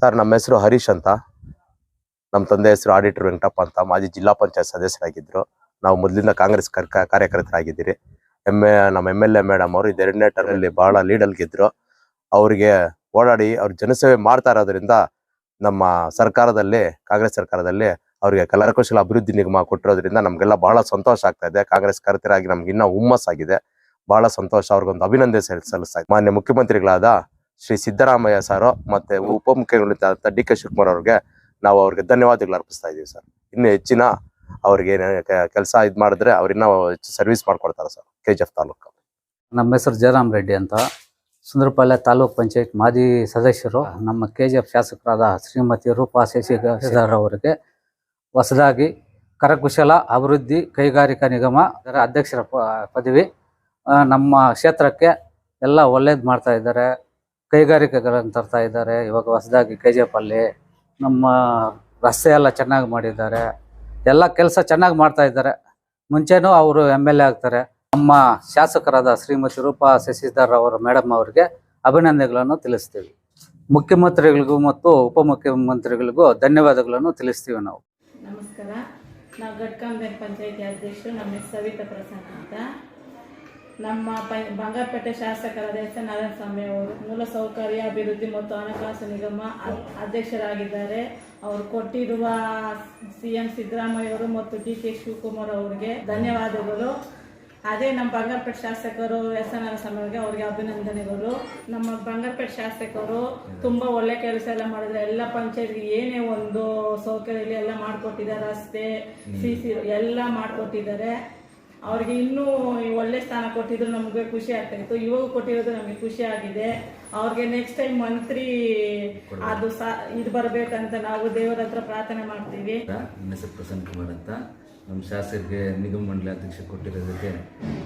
Sir, ನಮ್ಮ ಹೆಸರು ಹರೀಶ್ ಅಂತ. ನಮ್ಮ ತಂದೆ ಹೆಸರು ಆಡಿಟರ್ ವೆಂಕಟಪ್ಪ ಅಂತ. ಮಾಜಿ ಜಿಲ್ಲಾ ಪಂಚಾಯತ್ ಸದಸ್ಯರಾಗಿದ್ದರು ನಾವು ಮೊದಲಿಂದ ಕಾಂಗ್ರೆಸ್ ಕರ್ಕ ಕಾರ್ಯಕರ್ತರಾಗಿದ್ದೀರಿ. ಎಂ ನಮ್ಮ ಎಂ ಎಲ್ ಎ ಮೇಡಮ್ ಅವರು ಇದೆರಡನೇ ಟರ್ಮಲ್ಲಿ ಬಹಳ ಲೀಡಲ್ ಗೆದ್ರು. ಅವರಿಗೆ ಓಡಾಡಿ ಅವ್ರು ಜನಸೇವೆ ಮಾಡ್ತಾ ಇರೋದ್ರಿಂದ ನಮ್ಮ ಸರ್ಕಾರದಲ್ಲಿ, ಕಾಂಗ್ರೆಸ್ ಸರ್ಕಾರದಲ್ಲಿ ಅವರಿಗೆ ಕಲರಕೋಶಲ ಅಭಿವೃದ್ಧಿ ನಿಗಮ ಕೊಟ್ಟಿರೋದ್ರಿಂದ ನಮಗೆಲ್ಲ ಬಹಳ ಸಂತೋಷ ಆಗ್ತಾ ಇದೆ. ಕಾಂಗ್ರೆಸ್ ಕರ್ತರಾಗಿ ನಮ್ಗೆ ಇನ್ನೂ ಹುಮ್ಮಸ್ಸಾಗಿದೆ. ಬಹಳ ಸಂತೋಷ. ಅವ್ರಿಗೊಂದು ಅಭಿನಂದನೆ ಸಲ್- ಸಲ್ಲಿಸ್ತಾ. ಮಾನ್ಯ ಮುಖ್ಯಮಂತ್ರಿಗಳಾದ ಶ್ರೀ ಸಿದ್ದರಾಮಯ್ಯ ಸರ್ ಮತ್ತೆ ಉಪಮುಖ್ಯಮಂತ್ರಿ ಡಿ ಕೆ ಶಿವಕುಮಾರ್ ಅವ್ರಿಗೆ ನಾವು ಅವ್ರಿಗೆ ಧನ್ಯವಾದಗಳು ಅರ್ಪಿಸ್ತಾ ಇದೀವಿ ಸರ್. ಇನ್ನು ಹೆಚ್ಚಿನ ಅವ್ರಿಗೆ ಕೆಲಸ ಇದು ಮಾಡಿದ್ರೆ ಅವ್ರಿನ್ನ ಹೆಚ್ಚು ಸರ್ವಿಸ್ ಮಾಡ್ಕೊಡ್ತಾರೆ sir K G F taluk. ನಮ್ಮ ಹೆಸರು ಜಯರಾಮ್ ರೆಡ್ಡಿ ಅಂತ. ಸುಂದರಪಾಳ್ಯ ತಾಲೂಕ್ ಪಂಚಾಯತ್ ಮಾಜಿ ಸದಸ್ಯರು ನಮ್ಮ ಕೆ ಜಿ ಎಫ್ ಶಾಸಕರಾದ ಶ್ರೀಮತಿ ರೂಪಾ ಶಶಿಧರ್ ಅವರಿಗೆ ಹೊಸದಾಗಿ ಕರಕುಶಲ ಅಭಿವೃದ್ಧಿ ಕೈಗಾರಿಕಾ ನಿಗಮ ಅದರ ಅಧ್ಯಕ್ಷರ ಪದವಿ ನಮ್ಮ ಕ್ಷೇತ್ರಕ್ಕೆ ಎಲ್ಲ ಒಳ್ಳೇದು ಮಾಡ್ತಾ ಇದ್ದಾರೆ. ಕೈಗಾರಿಕೆಗಳನ್ನು ತರ್ತಾ ಇದ್ದಾರೆ. ಇವಾಗ ಹೊಸದಾಗಿ ಕೆ ಜಿ ಎಫ್ ಅಲ್ಲಿ ನಮ್ಮ ರಸ್ತೆ ಎಲ್ಲ ಚೆನ್ನಾಗಿ ಮಾಡಿದ್ದಾರೆ. ಎಲ್ಲ ಕೆಲಸ ಚೆನ್ನಾಗಿ ಮಾಡ್ತಾ ಇದ್ದಾರೆ. ಮುಂಚೆನೂ ಅವರು ಎಂ ಎಲ್ ಎ ಆಗ್ತಾರೆ. ನಮ್ಮ ಶಾಸಕರಾದ ಶ್ರೀಮತಿ ರೂಪಾ ಶಶಿಧರ್ ಅವರು ಮೇಡಮ್ ಅವರಿಗೆ ಅಭಿನಂದನೆಗಳನ್ನು ತಿಳಿಸ್ತೀವಿ. ಮುಖ್ಯಮಂತ್ರಿಗಳಿಗೂ ಮತ್ತು ಉಪಮುಖ್ಯಮಂತ್ರಿಗಳಿಗೂ ಧನ್ಯವಾದಗಳನ್ನು ತಿಳಿಸ್ತೀವಿ ನಾವು. ನಮಸ್ಕಾರ. ನಾವು ಗಟ್ಕಾಂಬೇರ್ ಪಂಚಾಯತಿ ಅಧ್ಯಕ್ಷರು. ನಮ್ಮ ಸವಿತಾ ಪ್ರಸನ್ನ ಅಂತ. ನಮ್ಮ ಬಂಗಾರಪೇಟೆ ಶಾಸಕರಾದ ಎಸ್ ಎನ್ ನಾರಾಯಣ ಸ್ವಾಮಿ ಅವರು ಮೂಲಸೌಕರ್ಯ ಅಭಿವೃದ್ಧಿ ಮತ್ತು ಹಣಕಾಸು ನಿಗಮ ಅಧ್ಯಕ್ಷರಾಗಿದ್ದಾರೆ. ಅವರು ಕೊಟ್ಟಿರುವ ಸಿ ಎಂ ಸಿದ್ದರಾಮಯ್ಯ ಅವರು ಮತ್ತು ಡಿ ಕೆ ಶಿವಕುಮಾರ್ ಅವರಿಗೆ ಧನ್ಯವಾದಗಳು. ಅದೇ ನಮ್ಮ ಬಂಗಾರಪೇಟೆ ಶಾಸಕರು ಎಸ್ ಎನ್ ಸ್ವಾಮಿ ಅವರಿಗೆ ಅವರಿಗೆ ಅಭಿನಂದನೆಗಳು. ನಮ್ಮ ಬಂಗಾರಪೇಟೆ ಶಾಸಕರು ತುಂಬ ಒಳ್ಳೆ ಕೆಲಸ ಎಲ್ಲ ಮಾಡಿದ್ರೆ ಎಲ್ಲ ಪಂಚಾಯತ್ಗೆ ಏನೇ ಒಂದು ಸೌಕರ್ಯ ಎಲ್ಲ ಮಾಡಿಕೊಟ್ಟಿದ್ದಾರೆ. ರಸ್ತೆ, ಸಿ ಸಿ ಎಲ್ಲ ಮಾಡಿಕೊಟ್ಟಿದ್ದಾರೆ. ಅವ್ರಿಗೆ ಇನ್ನೂ ಒಳ್ಳೆ ಸ್ಥಾನ ಕೊಟ್ಟಿದ್ರು ನಮಗೆ ಖುಷಿ ಆಗ್ತಾ ಇತ್ತು. ಇವಾಗ ಕೊಟ್ಟಿರೋದು ನಮಗೆ ಖುಷಿ ಆಗಿದೆ. ಅವ್ರಿಗೆ ನೆಕ್ಸ್ಟ್ ಟೈಮ್ ಮಂತ್ರಿ ಅದು ಇದು ಬರಬೇಕಂತ ನಾವು ದೇವರ ಹತ್ರ ಪ್ರಾರ್ಥನೆ ಮಾಡ್ತೀವಿ. ನನ್ನ ಹೆಸರು ಪ್ರಸನ್ನ ಕುಮಾರ್ ಅಂತ. ನಮ್ಮ ಶಾಸಕರಿಗೆ ನಿಗಮ ಮಂಡಳಿ ಅಧ್ಯಕ್ಷ ಕೊಟ್ಟಿರೋದಕ್ಕೆ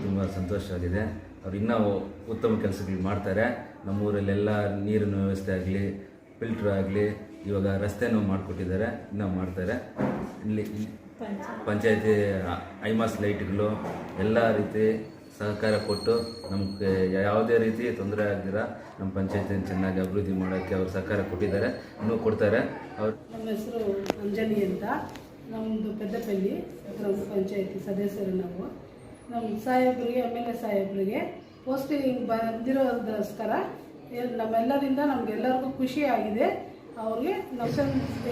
ತುಂಬ ಸಂತೋಷವಾಗಿದೆ. ಅವ್ರು ಇನ್ನೂ ಉತ್ತಮ ಕೆಲಸಗಳು ಮಾಡ್ತಾರೆ. ನಮ್ಮೂರಲ್ಲೆಲ್ಲ ನೀರಿನ ವ್ಯವಸ್ಥೆ ಆಗಲಿ ಫಿಲ್ಟರ್ ಆಗಲಿ ಇವಾಗ ರಸ್ತೆನೂ ಮಾಡಿಕೊಟ್ಟಿದ್ದಾರೆ. ಇನ್ನೂ ಮಾಡ್ತಾರೆ. ಇಲ್ಲಿ ಪಂಚಾಯತಿ ಐಮಾಸ್ ಲೈಟ್ಗಳು ಎಲ್ಲ ರೀತಿ ಸಹಕಾರ ಕೊಟ್ಟು ನಮಗೆ ಯಾವುದೇ ರೀತಿ ತೊಂದರೆ ಆಗದಿರ ನಮ್ಮ ಪಂಚಾಯತಿನ ಚೆನ್ನಾಗಿ ಅಭಿವೃದ್ಧಿ ಮಾಡೋಕ್ಕೆ ಅವರು ಸಹಕಾರ ಕೊಟ್ಟಿದ್ದಾರೆ, ಇನ್ನೂ ಕೊಡ್ತಾರೆ. ಅವ್ರು ನಮ್ಮ ಹೆಸರು ಅಂಜಲಿ ಅಂತ. ನಮ್ಮದು ಪೆದ್ದಪಲ್ಲಿ ಗ್ರಾಮ ಪಂಚಾಯತಿ ಸದಸ್ಯರು ನಾವು. ನಮ್ಮ ಸಾಹೇಬರಿಗೆ, ಎಂ ಎಲ್ ಎ ಸಾಹೇಬರಿಗೆ ಪೋಸ್ಟಿಂಗ್ ಬಂದಿರೋದಕ್ಕೋಸ್ಕರ ನಮ್ಮೆಲ್ಲರಿಂದ ನಮಗೆಲ್ಲರಿಗೂ ಖುಷಿ ಆಗಿದೆ. ಅವ್ರಿಗೆ ನಮ್ಮ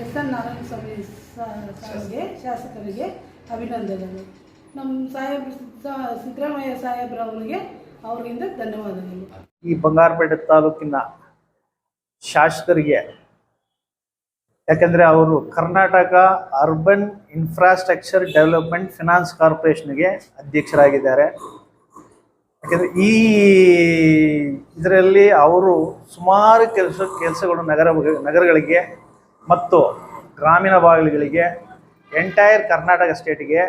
ಎಸ್ ಎನ್ ನಾರಾಯಣ ಸ್ವಾಮಿ ಸಾರ್ಗೆ ಶಾಸಕರಿಗೆ ಅಭಿನಂದನೆಗಳು. ನಮ್ಮ ಸಾಹೇಬ್ ಸಿದ್ದರಾಮಯ್ಯ ಸಾಹೇಬ್ರವರಿಗೆ ಅವರಿಂದ ಧನ್ಯವಾದಗಳು. ಈ ಬಂಗಾರಪೇಟೆ ತಾಲೂಕಿನ ಶಾಸಕರಿಗೆ, ಯಾಕೆಂದರೆ ಅವರು Karnataka urban infrastructure development finance ಕಾರ್ಪೊರೇಷನ್ಗೆ ಅಧ್ಯಕ್ಷರಾಗಿದ್ದಾರೆ. ಯಾಕೆಂದರೆ ಈ ಇದರಲ್ಲಿ ಅವರು ಸುಮಾರು ಕೆಲಸ ಕೆಲಸಗಳು ನಗರ ನಗರಗಳಿಗೆ ಮತ್ತು ಗ್ರಾಮೀಣ ಭಾಗಗಳಿಗೆ ಎಂಟೈರ್ ಕರ್ನಾಟಕ ಸ್ಟೇಟ್ಗೆ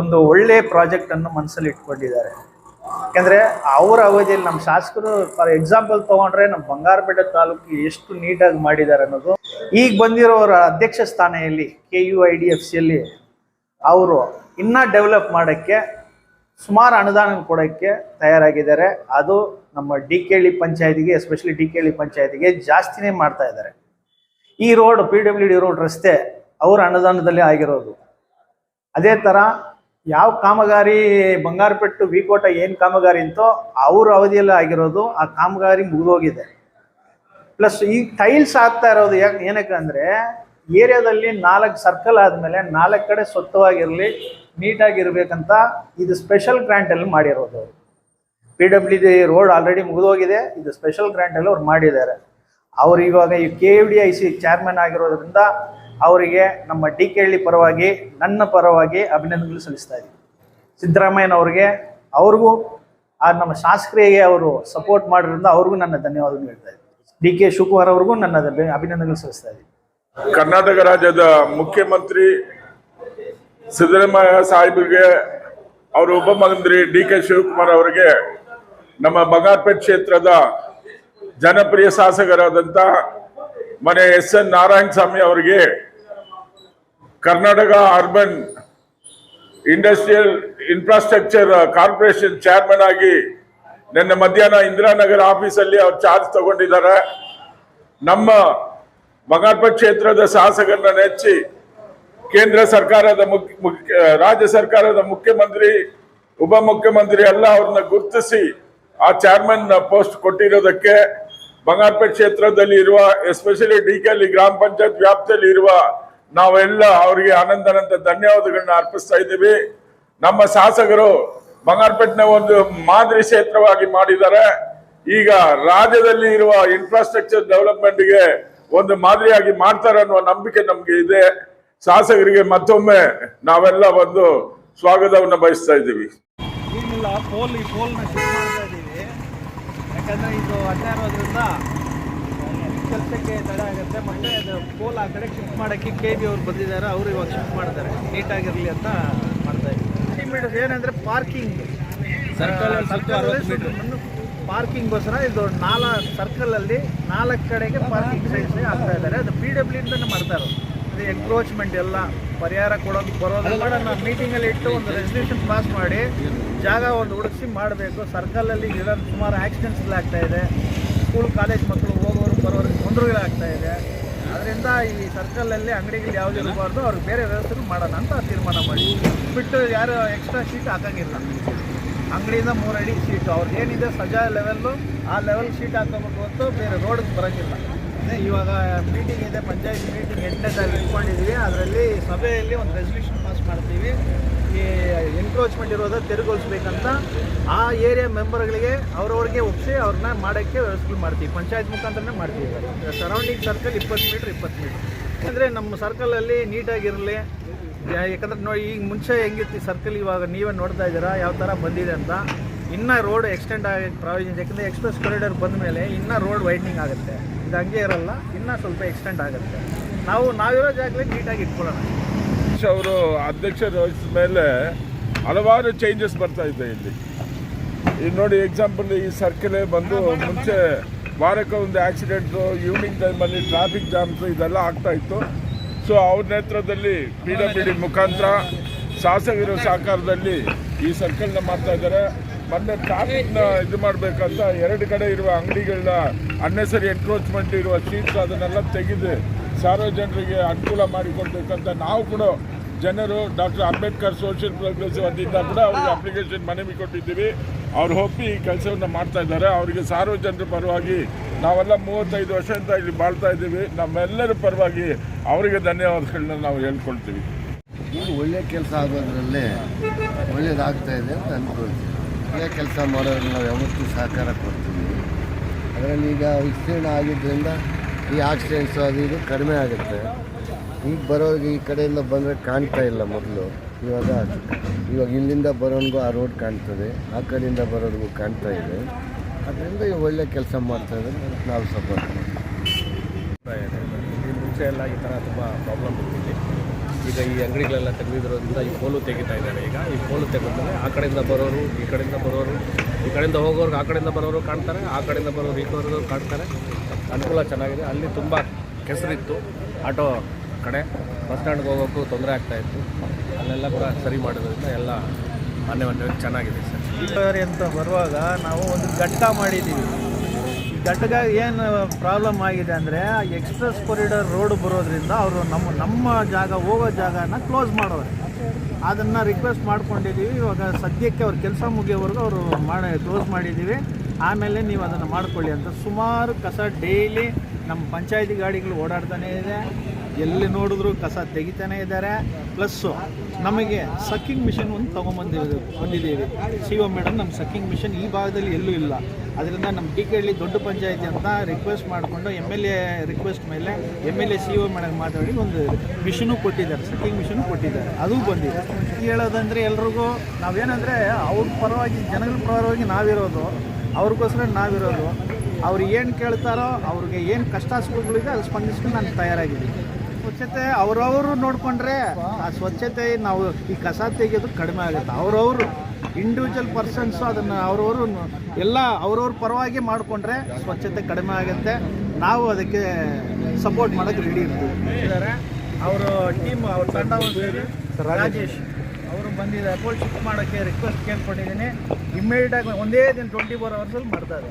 ಒಂದು ಒಳ್ಳೆಯ ಪ್ರಾಜೆಕ್ಟನ್ನು ಮನಸ್ಸಲ್ಲಿ ಇಟ್ಕೊಂಡಿದ್ದಾರೆ. ಯಾಕೆಂದರೆ ಅವರ ಅವಧಿಯಲ್ಲಿ ನಮ್ಮ ಶಾಸಕರು ಫಾರ್ ಎಕ್ಸಾಂಪಲ್ ತೊಗೊಂಡ್ರೆ ನಮ್ಮ ಬಂಗಾರಪೇಟೆ ತಾಲೂಕು ಎಷ್ಟು ನೀಟಾಗಿ ಮಾಡಿದ್ದಾರೆ ಅನ್ನೋದು. ಈಗ ಬಂದಿರೋರ ಅಧ್ಯಕ್ಷ ಸ್ಥಾನೆಯಲ್ಲಿ K U I D F ಸಿಯಲ್ಲಿ ಅವರು ಇನ್ನೂ ಡೆವಲಪ್ ಮಾಡೋಕ್ಕೆ ಸುಮಾರು ಅನುದಾನ ಕೊಡೋಕ್ಕೆ ತಯಾರಾಗಿದ್ದಾರೆ. ಅದು ನಮ್ಮ ಡಿ ಕೆ ಹಳ್ಳಿ ಪಂಚಾಯತಿಗೆ, ಎಸ್ಪೆಷಲಿ ಡಿ ಕೆ ಹಳ್ಳಿ ಪಂಚಾಯತಿಗೆ ಜಾಸ್ತಿನೇ ಮಾಡ್ತಾ ಇದ್ದಾರೆ. ಈ road P W D road ರಸ್ತೆ ಅವರ ಅನುದಾನದಲ್ಲಿ ಆಗಿರೋದು. ಅದೇ ಥರ ಯಾವ ಕಾಮಗಾರಿ ಬಂಗಾರಪೆಟ್ಟು ವಿಕೋಟ ಏನು ಕಾಮಗಾರಿ ಅಂತೋ ಅವ್ರ ಅವಧಿಯಲ್ಲಿ ಆಗಿರೋದು, ಆ ಕಾಮಗಾರಿ ಮುಗಿದೋಗಿದೆ. ಪ್ಲಸ್ ಈ ಟೈಲ್ಸ್ ಆಗ್ತಾ ಇರೋದು ಯಾಕೆ, ಏನಕ್ಕೆ ಅಂದರೆ ಏರಿಯಾದಲ್ಲಿ ನಾಲ್ಕು ಸರ್ಕಲ್ ಆದಮೇಲೆ ನಾಲ್ಕು ಕಡೆ ಸ್ವಚ್ಛವಾಗಿರಲಿ ನೀಟಾಗಿರ್ಬೇಕಂತ ಇದು ಸ್ಪೆಷಲ್ ಗ್ರ್ಯಾಂಟಲ್ಲಿ ಮಾಡಿರೋದು. P W D road already ಮುಗಿದೋಗಿದೆ, ಇದು ಸ್ಪೆಷಲ್ ಗ್ರ್ಯಾಂಟಲ್ಲಿ ಅವ್ರು ಮಾಡಿದ್ದಾರೆ. ಅವ್ರು ಇವಾಗ ಈ K U D I C chairman ಆಗಿರೋದ್ರಿಂದ ಅವರಿಗೆ ನಮ್ಮ ಡಿ ಕೆ ಹಳ್ಳಿ ಪರವಾಗಿ, ನನ್ನ ಪರವಾಗಿ ಅಭಿನಂದನೆಗಳು ಸಲ್ಲಿಸ್ತಾ ಇದ್ದೀವಿ ಸಿದ್ದರಾಮಯ್ಯನವ್ರಿಗೆ ಅವ್ರಿಗೂ ಆ ನಮ್ಮ ಶಾಸಕರಿಗೆ ಅವರು ಸಪೋರ್ಟ್ ಮಾಡಿರೋದ್ರಿಂದ ಅವ್ರಿಗೂ ನನ್ನ ಧನ್ಯವಾದಗಳು ಹೇಳ್ತಾ ಇದ್ದೀನಿ. ಡಿ ಕೆ ಶಿವಕುಮಾರ್ ಅವ್ರಿಗೂ ನನ್ನ ಅಭಿನಂದನೆಗಳು ಸಲ್ಲಿಸ್ತಾ ಇದ್ದೀನಿ. ಕರ್ನಾಟಕ ರಾಜ್ಯದ ಮುಖ್ಯಮಂತ್ರಿ ಸಿದ್ದರಾಮಯ್ಯ ಸಾಹೇಬರಿಗೆ, ಅವರು ಉಪಮುಖ್ಯಮಂತ್ರಿ ಡಿ ಕೆ ಶಿವಕುಮಾರ್ ಅವರಿಗೆ, ನಮ್ಮ ಬಂಗಾರಪೇಟ್ ಕ್ಷೇತ್ರದ ಜನಪ್ರಿಯ ಶಾಸಕರಾದಂಥ ಮನೆ ಎಸ್ ಎನ್ ನಾರಾಯಣ ಸ್ವಾಮಿ ಅವರಿಗೆ Karnataka urban industrial infrastructure corporation chairman ಆಗಿ ನಿನ್ನೆ ಮಧ್ಯಾಹ್ನ ಇಂದಿರಾನಗರ ಆಫೀಸಲ್ಲಿ ಅವ್ರು ಚಾರ್ಜ್ ತಗೊಂಡಿದ್ದಾರೆ. ನಮ್ಮ ಬಂಗಾರಪೇಟೆ ಕ್ಷೇತ್ರದ ಶಾಸಕರನ್ನ ನೆಚ್ಚಿ ಕೇಂದ್ರ ಸರ್ಕಾರದ ಮುಖ್ಯ ರಾಜ್ಯ ಸರ್ಕಾರದ ಮುಖ್ಯಮಂತ್ರಿ, ಉಪಮುಖ್ಯಮಂತ್ರಿ ಎಲ್ಲ ಅವ್ರನ್ನ ಗುರುತಿಸಿ ಆ ಚೇರ್ಮನ್ ಪೋಸ್ಟ್ ಕೊಟ್ಟಿರೋದಕ್ಕೆ ಬಂಗಾರಪೇಟೆ ಕ್ಷೇತ್ರದಲ್ಲಿ ಇರುವ ಎಸ್ಪೆಷಲಿ ಡಿ ಕೆ ಗ್ರಾಮ ಪಂಚಾಯತ್ ವ್ಯಾಪ್ತಿಯಲ್ಲಿ ಇರುವ ನಾವೆಲ್ಲ ಅವರಿಗೆ ಅನಂತನಂತ ಧನ್ಯವಾದಗಳನ್ನ ಅರ್ಪಿಸ್ತಾ ಇದ್ದೀವಿ. ನಮ್ಮ ಶಾಸಕರು ಬಂಗಾರಪೇಟೆನ ಒಂದು ಮಾದರಿ ಕ್ಷೇತ್ರವಾಗಿ ಮಾಡಿದ್ದಾರೆ. ಈಗ ರಾಜ್ಯದಲ್ಲಿ ಇರುವ ಇನ್ಫ್ರಾಸ್ಟ್ರಕ್ಚರ್ ಡೆವಲಪ್ಮೆಂಟ್ಗೆ ಒಂದು ಮಾದರಿಯಾಗಿ ಮಾಡ್ತಾರೆ ಅನ್ನುವ ನಂಬಿಕೆ ನಮಗೆ ಇದೆ. ಶಾಸಕರಿಗೆ ಮತ್ತೊಮ್ಮೆ ನಾವೆಲ್ಲ ಒಂದು ಸ್ವಾಗತವನ್ನು ಬಯಸ್ತಾ ಇದ್ದೀವಿ. ಯಾಕಂದರೆ ಇದು ಅಡ್ಡ ಇರೋದ್ರಿಂದ ಕೆಲಸಕ್ಕೆ ತಡ ಆಗುತ್ತೆ. ಮತ್ತು ಅದು ಪೋಲ್ ಆ ಕಡೆ ಶಿಫ್ಟ್ ಮಾಡೋಕ್ಕೆ ಕೆ ಬಿ ಅವ್ರು ಬಂದಿದ್ದಾರೆ. ಅವರು ಇವಾಗ ಶಿಫ್ಟ್ ಮಾಡ್ತಾರೆ. ನೀಟಾಗಿರಲಿ ಅಂತ ಮಾಡ್ತಾ ಇದ್ದೀವಿ ಮೀಟರ್ಸ್ ಏನಂದರೆ ಪಾರ್ಕಿಂಗ್ ಸರ್ಕಲ್ ಪಾರ್ಕಿಂಗ್ಗೋಸ್ಕರ ಇದು ನಾಲ ಸರ್ಕಲಲ್ಲಿ ನಾಲ್ಕು ಕಡೆಗೆ ಪಾರ್ಕಿಂಗ್ ಸೈಡ್ಸ್ ಆಗ್ತಾ ಇದ್ದಾರೆ. ಅದು ಪಿ ಡಬ್ಲ್ಯೂ ಇಂದನೇ ಮಾಡ್ತಾ ಇರೋದು. ಅದು ಎನ್ಕ್ರೋಚ್ಮೆಂಟ್ ಎಲ್ಲ ಪರಿಹಾರ ಕೊಡೋದು ಬರೋದು. ಕೂಡ ನಾವು ಮೀಟಿಂಗಲ್ಲಿ ಇಟ್ಟು ಒಂದು ರೆಸಲ್ಯೂಷನ್ ಪಾಸ್ ಮಾಡಿ ಜಾಗ ಒಂದು ಹುಡುಕಿಸಿ ಮಾಡಬೇಕು. ಸರ್ಕಲಲ್ಲಿ ಇರೋ ಸುಮಾರು ಆಕ್ಸಿಡೆಂಟ್ಸ್ಗಳಾಗ್ತಾ ಇದೆ. ಸ್ಕೂಲ್ ಕಾಲೇಜ್ ಮಕ್ಕಳು ಹೋಗೋರು ಬರೋರಿಗೆ ತೊಂದರೆಗಳಾಗ್ತಾ ಇದೆ. ಅದರಿಂದ ಈ ಸರ್ಕಲಲ್ಲಿ ಅಂಗಡಿಗಳು ಯಾವ್ದು ಇರಬಾರ್ದು, ಅವ್ರಿಗೆ ಬೇರೆ ವ್ಯವಸ್ಥೆ ಮಾಡೋಣ ಅಂತ ತೀರ್ಮಾನ ಮಾಡಿ. ಬಿಟ್ಟು ಯಾರು ಎಕ್ಸ್ಟ್ರಾ ಶೀಟ್ ಹಾಕಂಗಿಲ್ಲ. ಅಂಗಡಿಯಿಂದ ಮೂರು ಅಡಿ ಶೀಟು ಅವ್ರಿಗೆ ಏನಿದೆ ಸಜಾ ಲೆವೆಲ್ಲು ಆ ಲೆವೆಲ್ ಶೀಟ್ ಹಾಕೋಬೇಕು ಹೊತ್ತು ಬೇರೆ ರೋಡ್ಗೆ ಅದೇ ಇವಾಗ ಮೀಟಿಂಗ್ ಇದೆ, ಪಂಚಾಯತ್ ಮೀಟಿಂಗ್ ಎಂಟನೇ ತಾರೀಕು ಇಟ್ಕೊಂಡಿದ್ದೀವಿ ಅದರಲ್ಲಿ ಸಭೆಯಲ್ಲಿ ಒಂದು ರೆಸಲ್ಯೂಷನ್ ಪಾಸ್ ಮಾಡ್ತೀವಿ. ಈ ಎನ್ಕ್ರೋಚ್ಮೆಂಟ್ ಇರೋದ ತೆರವುಗೊಳಿಸ್ಬೇಕಂತ ಆ ಏರಿಯಾ ಮೆಂಬರ್ಗಳಿಗೆ ಅವ್ರವ್ರಿಗೆ ಒಪ್ಪಿಸಿ ಅವ್ರನ್ನ ಮಾಡೋಕ್ಕೆ ವ್ಯವಸ್ಥೆ ಮಾಡ್ತೀವಿ. ಪಂಚಾಯತ್ ಮುಖಾಂತರನೇ ಮಾಡ್ತೀವಿ. ಸರೌಂಡಿಂಗ್ ಸರ್ಕಲ್ ಇಪ್ಪತ್ತು ಮೀಟ್ರ್ ಇಪ್ಪತ್ತು ಮೀಟ್ರ್ ಅಂದರೆ ನಮ್ಮ ಸರ್ಕಲಲ್ಲಿ ನೀಟಾಗಿರಲಿ. ಯಾಕಂದ್ರೆ ನೋಡಿ, ಈಗ ಮುಂಚೆ ಹೆಂಗಿತ್ತು ಸರ್ಕಲ್ ಇವಾಗ ನೀವೇ ನೋಡ್ತಾ ಇದ್ದೀರಾ, ಯಾವ ಥರ ಬಂದಿದೆ ಅಂತ. ಇನ್ನೂ ರೋಡ್ ಎಕ್ಸ್ಟೆಂಡ್ ಆಗಿ ಪ್ರಾವಿಷನ್ ಯಾಕಂದರೆ ಎಕ್ಸ್ಪ್ರೆಸ್ ಕಾರಿಡಾರ್ ಬಂದ ಮೇಲೆ ಇನ್ನೂ ರೋಡ್ ವೈಡ್ನಿಂಗ್ ಆಗುತ್ತೆ. ಇದು ಹಂಗೆ ಇರಲ್ಲ, ಇನ್ನೂ ಸ್ವಲ್ಪ ಎಕ್ಸ್ಟೆಂಡ್ ಆಗುತ್ತೆ. ನಾವು, ನಾವಿರೋ ಜಾಗದಲ್ಲಿ ನೀಟಾಗಿ ಇಟ್ಕೊಳ್ಳೋಣ. ಅವರು ಅಧ್ಯಕ್ಷರು ವಹಿಸಿದ ಮೇಲೆ ಹಲವಾರು ಚೇಂಜಸ್ ಬರ್ತಾ ಇದೆ ಇಲ್ಲಿ. ಈಗ ನೋಡಿ ಎಕ್ಸಾಂಪಲ್ ಈ ಸರ್ಕಲೇ ಬಂದು ಮುಂಚೆ ವಾರಕ್ಕೆ ಒಂದು ಆಕ್ಸಿಡೆಂಟು ಈವ್ನಿಂಗ್ ಟೈಮಲ್ಲಿ ಟ್ರಾಫಿಕ್ ಜಾಮ್ಸ್ ಇದೆಲ್ಲ ಆಗ್ತಾ ಇತ್ತು. ಸೊ ಅವ್ರ ನೇತೃತ್ವದಲ್ಲಿ ಪಿ ಡಬ್ಲ್ಯೂ ಡಿ ಮುಖಾಂತರ ಶಾಸಕರ ಸಹಕಾರದಲ್ಲಿ ಈ ಸರ್ಕಲ್ನ ಮಾಡ್ತಾ ಇದ್ದಾರೆ. ಮೊನ್ನೆ ಟ್ರಾಫಿಕ್ನ ಇದು ಮಾಡಬೇಕಂತ ಎರಡು ಕಡೆ ಇರುವ ಅಂಗಡಿಗಳನ್ನ ಅನ್ನೆಸರಿ ಎನ್ಕ್ರೋಚ್ಮೆಂಟ್ ಇರುವ ಸೀಟ್ಸ್ ಅದನ್ನೆಲ್ಲ ತೆಗೆದು ಸಾರ್ವಜನರಿಗೆ ಅನುಕೂಲ ಮಾಡಿಕೊಡ್ಬೇಕಂತ ನಾವು ಕೂಡ ಜನರು ಡಾಕ್ಟರ್ ಅಂಬೇಡ್ಕರ್ ಸೋಷಿಯಲ್ ಪ್ರೋಗ್ರೆಸ್ ಅಂತಿದ್ದ ಕೂಡ ಅವ್ರಿಗೆ ಅಪ್ಲಿಕೇಶನ್ ಮನವಿ ಕೊಟ್ಟಿದ್ದೀವಿ. ಅವ್ರು ಒಪ್ಪಿ ಈ ಕೆಲಸವನ್ನು ಮಾಡ್ತಾ ಇದ್ದಾರೆ. ಅವರಿಗೆ ಸಾರ್ವಜನಿಕರ ಪರವಾಗಿ ನಾವೆಲ್ಲ ಮೂವತ್ತೈದು ವರ್ಷದಿಂದ ಇಲ್ಲಿ ಬಾಳ್ತಾ ಇದ್ದೀವಿ. ನಮ್ಮೆಲ್ಲರ ಪರವಾಗಿ ಅವರಿಗೆ ಧನ್ಯವಾದಗಳನ್ನ ನಾವು ಹೇಳ್ಕೊಳ್ತೀವಿ. ಇದು ಒಳ್ಳೆ ಕೆಲಸ ಆಗೋದ್ರಲ್ಲೇ ಒಳ್ಳೇದಾಗ್ತಾ ಇದೆ ಅಂತ ಅಂದ್ಕೊಳ್ತೀವಿ ಒಳ್ಳೆ ಕೆಲಸ ಮಾಡೋದ್ರಲ್ಲಿ ನಾವು ಯಾವತ್ತೂ ಸಹಕಾರ ಕೊಡ್ತೀವಿ. ಅದರಲ್ಲಿ ಈಗ ವಿಸ್ತೀರ್ಣ ಆಗಿದ್ದರಿಂದ ಈ ಆಕ್ಸಿಡೆಂಟ್ಸು ಅದು ಇದು ಕಡಿಮೆ ಆಗುತ್ತೆ. ಈಗ ಬರೋರಿಗೆ ಈ ಕಡೆಯಿಂದ ಬಂದರೆ ಕಾಣ್ತಾ ಇಲ್ಲ ಮೊದಲು. ಇವಾಗ ಇವಾಗ ಇಲ್ಲಿಂದ ಬರೋನಿಗೂ ಆ ರೋಡ್ ಕಾಣ್ತದೆ, ಆ ಕಡೆಯಿಂದ ಬರೋರಿಗೂ ಕಾಣ್ತಾ ಇದೆ. ಅದರಿಂದ ಈಗ ಒಳ್ಳೆ ಕೆಲಸ ಮಾಡ್ತಾ ಇದ್ದಾರೆ ನಾವು ಸಪೋರ್ಟ್ ಈ ಮುಂಚೆ ಎಲ್ಲ ಈ ಥರ ತುಂಬ ಪ್ರಾಬ್ಲಮ್ ಇತ್ತು ಈಗ ಈ ಅಂಗಡಿಗಳೆಲ್ಲ ತೆಗೆದಿರೋದ್ರಿಂದ ಈ ಪೋಲು ತೆಗಿತಾ ಇದ್ದಾರೆ ಈಗ. ಈ ಪೋಲು ತೆಗೆದ್ರೆ ಆ ಕಡೆಯಿಂದ ಬರೋರು, ಈ ಕಡೆಯಿಂದ ಬರೋರು, ಈ ಕಡೆಯಿಂದ ಹೋಗೋರು ಆ ಕಡೆಯಿಂದ ಬರೋರು ಕಾಣ್ತಾರೆ, ಆ ಕಡೆಯಿಂದ ಬರೋರು ಈ ಕಡೆಯವರು ಕಾಣ್ತಾರೆ. ಅನುಕೂಲ ಚೆನ್ನಾಗಿದೆ. ಅಲ್ಲಿ ತುಂಬ ಕೆಸರಿತ್ತು. ಆಟೋ ಕಡೆ ಬಸ್ ಸ್ಟ್ಯಾಂಡ್ಗೆ ಹೋಗೋಕ್ಕೂ ತೊಂದರೆ ಆಗ್ತಾಯಿತ್ತು ಅಲ್ಲೆಲ್ಲ ಕೂಡ ಸರಿ ಮಾಡೋದ್ರಿಂದ ಎಲ್ಲ ಮನೆ ಮನೆ ಚೆನ್ನಾಗಿದೆ ಸರ್. ಇಳುವರಿ ಅಂತ ಬರುವಾಗ ನಾವು ಒಂದು ಘಟ್ಟ ಮಾಡಿದ್ದೀವಿ. ಈ ಘಟ್ಟಗ ಏನು ಪ್ರಾಬ್ಲಮ್ ಆಗಿದೆ ಅಂದರೆ ಎಕ್ಸ್ಪ್ರೆಸ್ ಕಾರಿಡಾರ್ ರೋಡ್ ಬರೋದ್ರಿಂದ ಅವರು ನಮ್ಮ ನಮ್ಮ ಜಾಗ, ಹೋಗೋ ಜಾಗನ ಕ್ಲೋಸ್ ಮಾಡೋರು. ಅದನ್ನು ರಿಕ್ವೆಸ್ಟ್ ಮಾಡ್ಕೊಂಡಿದ್ದೀವಿ. ಇವಾಗ ಸದ್ಯಕ್ಕೆ ಅವ್ರ ಕೆಲಸ ಮುಗಿಯೋವರೆಗೂ ಅವರು ಮಾಡಿ ಕ್ಲೋಸ್ ಮಾಡಿದ್ದೀವಿ. ಆಮೇಲೆ ನೀವು ಅದನ್ನು ಮಾಡ್ಕೊಳ್ಳಿ ಅಂತ ಸುಮಾರು ಕಸ ಡೈಲಿ ನಮ್ಮ ಪಂಚಾಯತಿ ಗಾಡಿಗಳು ಓಡಾಡ್ತಾನೇ ಇದೆ. ಎಲ್ಲಿ ನೋಡಿದ್ರು ಕಸ ತೆಗಿತಾನೆ ಇದ್ದಾರೆ. ಪ್ಲಸ್ಸು ನಮಗೆ ಸಕ್ಕಿಂಗ್ ಮಿಷನ್ ಒಂದು ತೊಗೊಂಬಂದಿದ್ದೀವಿ ಬಂದಿದ್ದೀವಿ. ಸಿ ಒ ಮೇಡಮ್ ನಮ್ಮ ಸಕ್ಕಿಂಗ್ ಮಿಷನ್ ಈ ಭಾಗದಲ್ಲಿ ಎಲ್ಲೂ ಇಲ್ಲ. ಅದರಿಂದ ನಮ್ಮ ಡಿ ಕೆ ಹಳ್ಳಿ ದೊಡ್ಡ ಪಂಚಾಯಿತಿ ಅಂತ ರಿಕ್ವೆಸ್ಟ್ ಮಾಡಿಕೊಂಡು ಎಂ ಎಲ್ ಎ ರಿಕ್ವೆಸ್ಟ್ ಮೇಲೆ M L A C O madam ಮಾತಾಡಿ ಒಂದು ಮಿಷನು ಕೊಟ್ಟಿದ್ದಾರೆ. ಸಕ್ಕಿಂಗ್ ಮಿಷನು ಕೊಟ್ಟಿದ್ದಾರೆ. ಅದು ಬಂದಿದೆ. ಹೇಳೋದಂದರೆ ಎಲ್ರಿಗೂ ನಾವೇನಂದರೆ ಅವ್ರ ಪರವಾಗಿ ಜನಗಳ ಪರವಾಗಿ ನಾವಿರೋದು. ಅವ್ರಿಗೋಸ್ಕರ ನಾವಿರೋದು. ಅವ್ರು ಏನು ಕೇಳ್ತಾರೋ, ಅವ್ರಿಗೆ ಏನು ಕಷ್ಟ ಸುಖಗಳಿದೆ ಅದು ಸ್ಪಂದಿಸ್ಕೊಂಡು ನಾನು ತಯಾರಾಗಿದ್ದೀನಿ. ಸ್ವಚ್ಛತೆ ಅವ್ರವರು ನೋಡಿಕೊಂಡ್ರೆ ಆ ಸ್ವಚ್ಛತೆ ನಾವು ಈ ಕಸ ತೆಗೆಯೋದು ಕಡಿಮೆ ಆಗುತ್ತೆ. ಅವ್ರವರು ಇಂಡಿವಿಜುವಲ್ ಪರ್ಸನ್ಸು ಅದನ್ನು ಅವ್ರವರು ಎಲ್ಲ ಅವ್ರವ್ರ ಪರವಾಗಿ ಮಾಡಿಕೊಂಡ್ರೆ ಸ್ವಚ್ಛತೆ ಕಡಿಮೆ ಆಗುತ್ತೆ. ನಾವು ಅದಕ್ಕೆ ಸಪೋರ್ಟ್ ಮಾಡೋಕೆ ರೆಡಿ ಇರ್ತೀವಿ. ಅವರು ಟೀಮ್ ಅವ್ರ ತಂಡ ರಾಜೇಶ್. ಅವರು ಬಂದಿದ್ದಾರೆ. ಅಪೋಲ್ ಶಿಫ್ಟ್ ಮಾಡೋಕ್ಕೆ ರಿಕ್ವೆಸ್ಟ್ ಕೇಳ್ಕೊಂಡಿದ್ದೀನಿ. ಇಮ್ಮಿಡಿಯೇಟಾಗಿ ಒಂದೇ ದಿನ ಟ್ವೆಂಟಿ ಫೋರ್ ಅವರ್ಸಲ್ಲಿ ಮಾಡ್ತಾರೆ